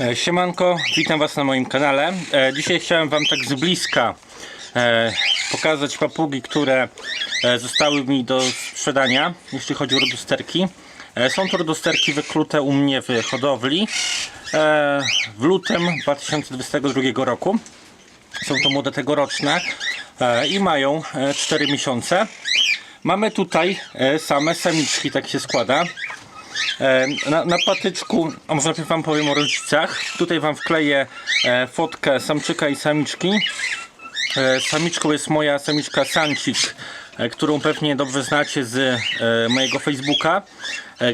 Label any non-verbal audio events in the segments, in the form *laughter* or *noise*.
E, Siemanko, witam Was na moim kanale. E, Dzisiaj chciałem Wam tak z bliska e, pokazać papugi, które zostały mi do sprzedania, jeśli chodzi o rodosterki. Są to rodosterki wyklute u mnie w hodowli w lutym 2022 roku. Są to młode tegoroczne i mają e, 4 miesiące. Mamy tutaj same samiczki, tak się składa. E, Na, na patyczku, a może najpierw Wam powiem o rodzicach. Tutaj Wam wkleję e, fotkę samczyka i samiczki. E, Samiczką jest moja samiczka Sancik, którą pewnie dobrze znacie z mojego Facebooka,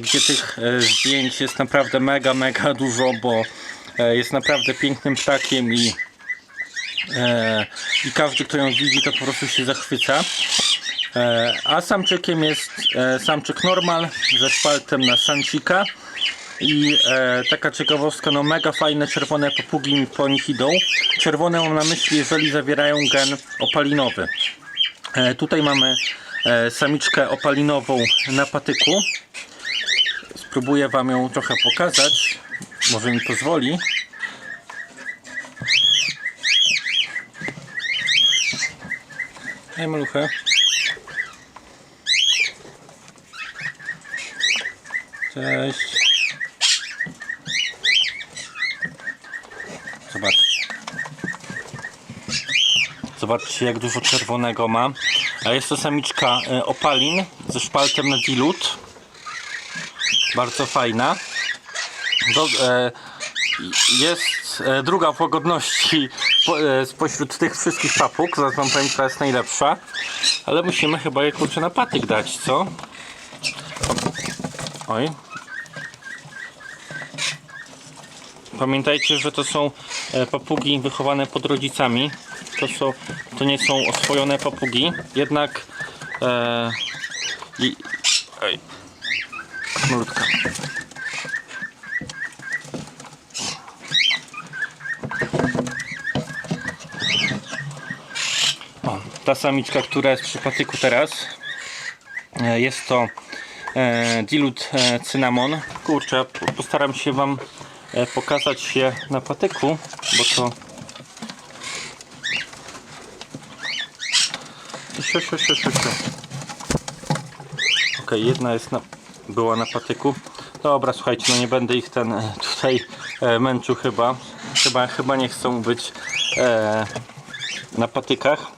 gdzie tych zdjęć jest naprawdę mega, mega dużo, bo jest naprawdę pięknym ptakiem i, i każdy, kto ją widzi, to po prostu się zachwyca. E, A samczykiem jest e, samczyk normal ze szpaltem na sancika. I e, taka ciekawostka, no mega fajne czerwone papugi po nich idą. Czerwone mam na myśli, jeżeli zawierają gen opalinowy. E, tutaj mamy e, samiczkę opalinową na patyku. Spróbuję Wam ją trochę pokazać. Może mi pozwoli. Hej maluchę. Cześć. Zobaczcie. Zobaczcie jak dużo czerwonego ma. A jest to samiczka e, opalin ze szpaltem na dilut. Bardzo fajna. Do, e, jest e, druga w łagodności e, spośród tych wszystkich papug. Zaraz wam powiem, która jest najlepsza. Ale musimy chyba je kurczę na patyk dać, co? Oj. Pamiętajcie, że to są e, papugi wychowane pod rodzicami. To, są, to nie są oswojone papugi. Jednak e, i, oj, malutka. O, ta samiczka, która jest przy patyku teraz, e, jest to e, dilut e, cynamon. Kurczę, po- postaram się Wam pokazać je na patyku, bo to Siu, siu, siu, siu. Ok, jedna jest na, była na patyku. Dobra, słuchajcie, no nie będę ich ten e, tutaj e, męczył chyba. Chyba, chyba nie chcą być e, na patykach.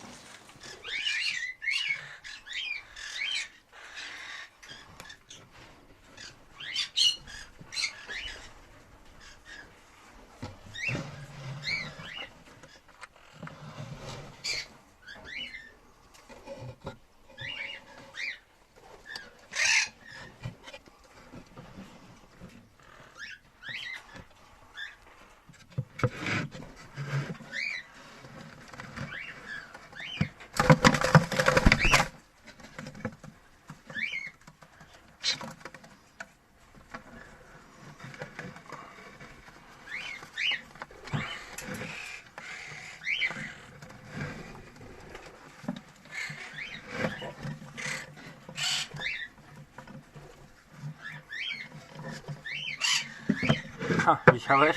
Ha, *laughs* widziałeś?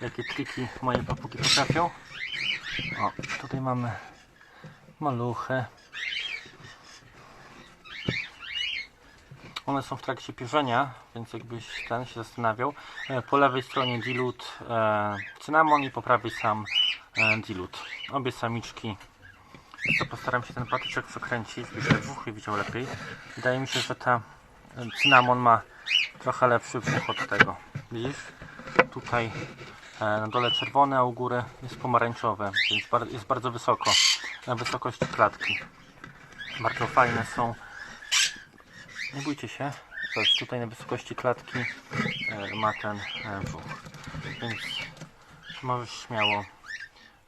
Jakie triki moje papugi potrafią? O, tutaj mamy maluchę. One są w trakcie pierzenia, więc jakbyś ten się zastanawiał. E, Po lewej stronie dilut e, cynamon i po prawej sam e, dilut. Obie samiczki. To postaram się ten patyczek przekręcić, byś te dwóch widział lepiej. Wydaje mi się, że ta e, cynamon ma trochę lepszy brzuch od tego. Widzisz? Tutaj e, na dole czerwone, a u góry jest pomarańczowe, więc jest bardzo wysoko, na wysokości klatki. Bardzo fajne są. Nie bójcie się, zobacz, tutaj na wysokości klatki e, ma ten e, brzuch, więc możesz śmiało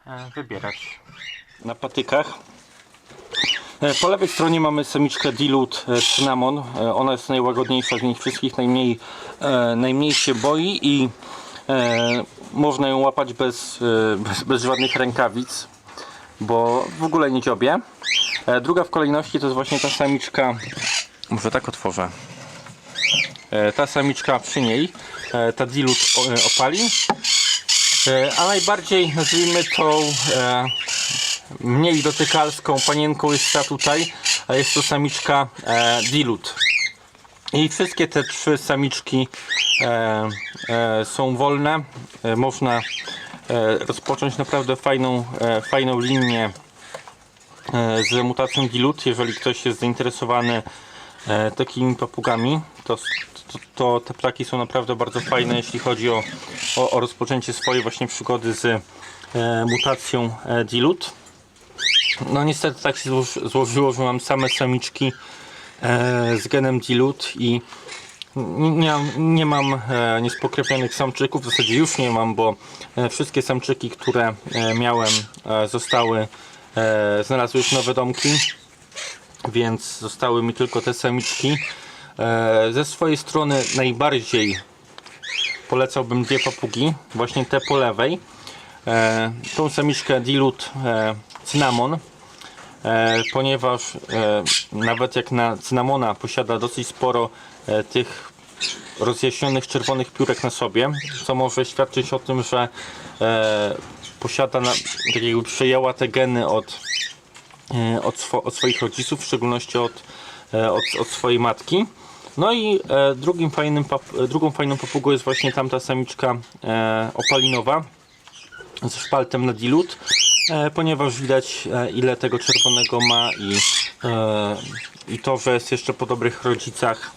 e, wybierać. Na patykach E, Po lewej stronie mamy samiczkę Dilut e, Cinnamon. E, Ona jest najłagodniejsza z nich wszystkich, najmniej, e, najmniej się boi i e, można ją łapać bez, e, bez, bez żadnych rękawic, bo w ogóle nie dziobie. E, druga w kolejności to jest właśnie ta samiczka, może tak otworzę. E, ta samiczka przy niej, e, ta Dilut o- e, opali. E, A najbardziej nazwijmy tą e, mniej dotykalską panienką jest ta tutaj, a jest to samiczka e, Dilut. I wszystkie te trzy samiczki e, e, są wolne. E, można e, rozpocząć naprawdę fajną, e, fajną linię e, z mutacją Dilut. Jeżeli ktoś jest zainteresowany e, takimi papugami, to, to, to te ptaki są naprawdę bardzo fajne, jeśli chodzi o, o, o rozpoczęcie swojej właśnie przygody z e, mutacją e, Dilut. No niestety tak się zło- złożyło, że mam same samiczki e, z genem Dilut i nie, nie mam e, niespokrewnionych samczyków, w zasadzie już nie mam, bo e, wszystkie samczyki, które e, miałem e, zostały, e, znalazły już nowe domki, więc zostały mi tylko te samiczki. E, ze swojej strony najbardziej polecałbym dwie papugi, właśnie te po lewej. E, tą samiczkę Dilut e, Cinnamon, e, ponieważ e, nawet jak na cynamona posiada dosyć sporo e, tych rozjaśnionych czerwonych piórek na sobie, co może świadczyć o tym, że posiada, na, tak jakby przejęła te geny od, od, swo, od swoich rodziców, w szczególności od, od, od swojej matki. No i drugim fajnym drugą fajną papugą jest właśnie tamta samiczka opalinowa, ze szpaltem na dilut, ponieważ widać e, ile tego czerwonego ma i, e, i to, że jest jeszcze po dobrych rodzicach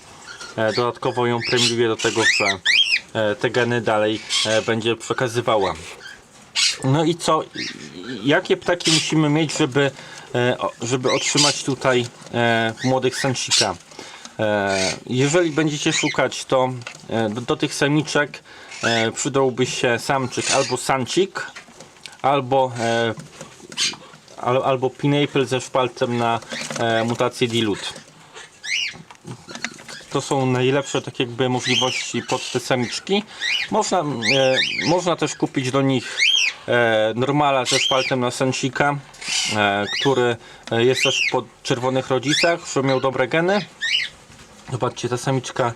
e, dodatkowo ją premiuje do tego, że e, te geny dalej e, będzie przekazywała. No i co? Jakie ptaki musimy mieć, żeby, e, żeby otrzymać tutaj e, młodych sansika? E, Jeżeli będziecie szukać, to e, do, do tych samiczek e, przydałby się samczyk albo sancik, albo, e, al, albo pineapple ze szpaltem na e, mutację dilut. To są najlepsze tak jakby możliwości pod te samiczki. Można, e, można też kupić do nich normala ze szpaltem na sensika, który jest też po czerwonych rodzicach, że miał dobre geny. Zobaczcie, ta samiczka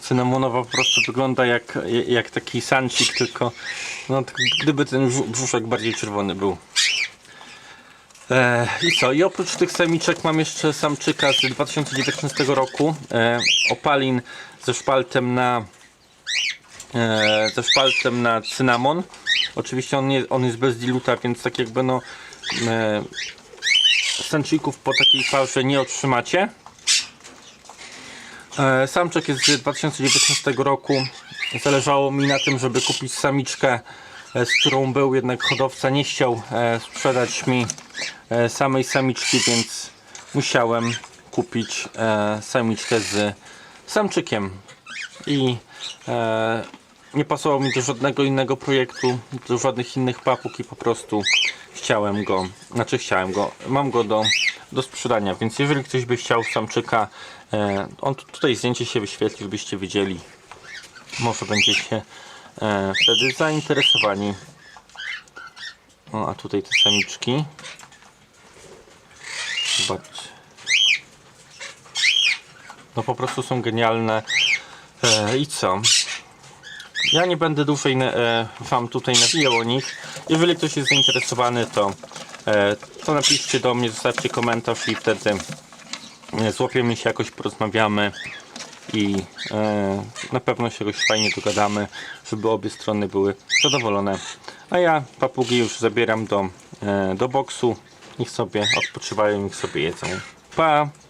cynamonowa po prostu wygląda jak, jak taki sancik, tylko no, gdyby ten brzu- brzuszek bardziej czerwony był. E, I co? I oprócz tych samiczek mam jeszcze samczyka z 2019 roku. E, opalin ze szpaltem na e, ze szpaltem na cynamon. Oczywiście on, nie, on jest bez diluta, więc tak jakby no e, po takiej parze nie otrzymacie. E, Samczek jest z 2019 roku. Zależało mi na tym, żeby kupić samiczkę, e, z którą był, jednak hodowca nie chciał e, sprzedać mi samej samiczki, więc musiałem kupić samiczkę z samczykiem. I nie pasował mi do żadnego innego projektu, do żadnych innych papug i po prostu chciałem go, znaczy chciałem go, mam go do, do sprzedania, więc jeżeli ktoś by chciał samczyka, e, on tu- tutaj zdjęcie się wyświetli, żebyście wiedzieli, może będziecie e, wtedy zainteresowani. No a tutaj te samiczki. Zobaczcie. No po prostu są genialne. E, I co? Ja nie będę dłużej e, Wam tutaj nawijał o nich. Jeżeli ktoś jest zainteresowany, to, e, to napiszcie do mnie, zostawcie komentarz i wtedy e, złapiemy się jakoś, porozmawiamy i e, na pewno się jakoś fajnie dogadamy, żeby obie strony były zadowolone. A ja papugi już zabieram do, e, do boksu. Niech sobie odpoczywają, niech sobie jedzą. Pa!